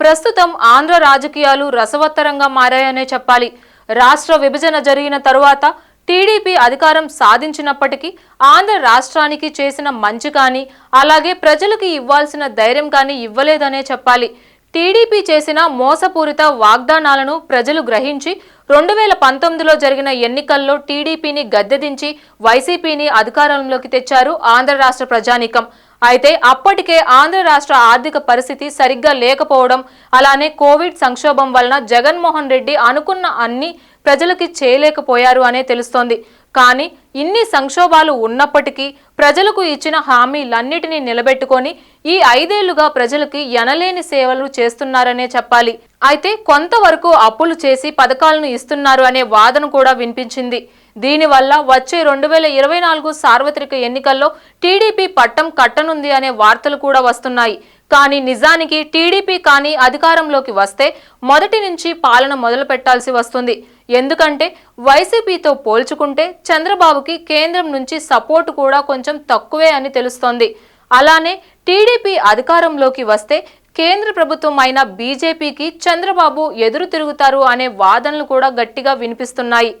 ప్రస్తుతం ఆంధ్ర రాజకీయాలు రసవత్తరంగా మారాయనే చెప్పాలి. రాష్ట్ర విభజన జరిగిన తరువాత టీడీపీ అధికారం సాధించినప్పటికీ ఆంధ్ర రాష్ట్రానికి చేసిన మంచి కానీ అలాగే ప్రజలకు ఇవ్వాల్సిన ధైర్యం కానీ ఇవ్వలేదనే చెప్పాలి. టీడీపీ చేసిన మోసపూరిత వాగ్దానాలను ప్రజలు గ్రహించి రెండు వేల పంతొమ్మిదిలో జరిగిన ఎన్నికల్లో టీడీపీని గద్దెదించి వైసీపీని అధికారంలోకి తెచ్చారు ఆంధ్ర రాష్ట్ర ప్రజానీకం. అయితే అప్పటికే ఆంధ్ర రాష్ట్ర ఆర్థిక పరిస్థితి సరిగ్గా లేకపోవడం అలానే కోవిడ్ సంక్షోభం వలన జగన్మోహన్ రెడ్డి అనుకున్న అన్ని ప్రజలకి చేయలేకపోయారు అనే తెలుస్తోంది. కానీ ఇన్ని సంక్షోభాలు ఉన్నప్పటికీ ప్రజలకు ఇచ్చిన హామీలన్నిటినీ నిలబెట్టుకొని ఈ ఐదేళ్ళుగా ప్రజలకి ఎనలేని సేవలు చేస్తున్నారనే చెప్పాలి. అయితే కొంతవరకు అప్పులు చేసి పథకాలను ఇస్తున్నారు అనే వాదన కూడా వినిపించింది. దీనివల్ల వచ్చే రెండు వేల ఇరవై నాలుగు సార్వత్రిక ఎన్నికల్లో టీడీపీ పట్టం కట్టనుంది అనే వార్తలు కూడా వస్తున్నాయి. కానీ నిజానికి టీడీపీ కానీ అధికారంలోకి వస్తే మొదటి నుంచి పాలన మొదలు పెట్టాల్సి వస్తుంది. ఎందుకంటే వైసీపీతో పోల్చుకుంటే చంద్రబాబుకి కేంద్రం నుంచి సపోర్టు కూడా కొంచెం తక్కువే అని తెలుస్తోంది. అలానే టీడీపీ అధికారంలోకి వస్తే కేంద్ర ప్రభుత్వం అయిన బీజేపీకి చంద్రబాబు ఎదురు తిరుగుతారు అనే వాదనలు కూడా గట్టిగా వినిపిస్తున్నాయి.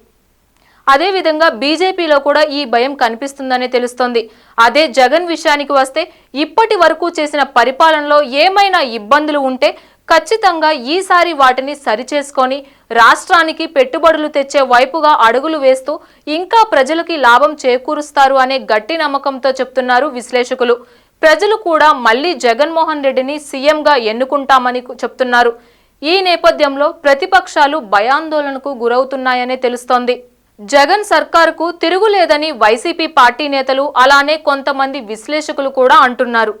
అదేవిధంగా బీజేపీలో కూడా ఈ భయం కనిపిస్తుందనే తెలుస్తోంది. అదే జగన్ విషయానికి వస్తే ఇప్పటి వరకు చేసిన పరిపాలనలో ఏమైనా ఇబ్బందులు ఉంటే ఖచ్చితంగా ఈసారి వాటిని సరిచేసుకొని రాష్ట్రానికి పెట్టుబడులు తెచ్చే వైపుగా అడుగులు వేస్తూ ఇంకా ప్రజలకి లాభం చేకూరుస్తారు అనే గట్టి నమ్మకంతో చెప్తున్నారు విశ్లేషకులు. ప్రజలు కూడా మళ్ళీ జగన్మోహన్ రెడ్డిని సీఎంగా ఎన్నుకుంటామని చెప్తున్నారు. ఈ నేపథ్యంలో ప్రతిపక్షాలు భయాందోళనకు గురవుతున్నాయనే తెలుస్తోంది. జగన్ సర్కారుకు తిరుగులేదని వైసీపీ పార్టీ నేతలు అలానే కొంతమంది విశ్లేషకులు కూడా అంటున్నారు.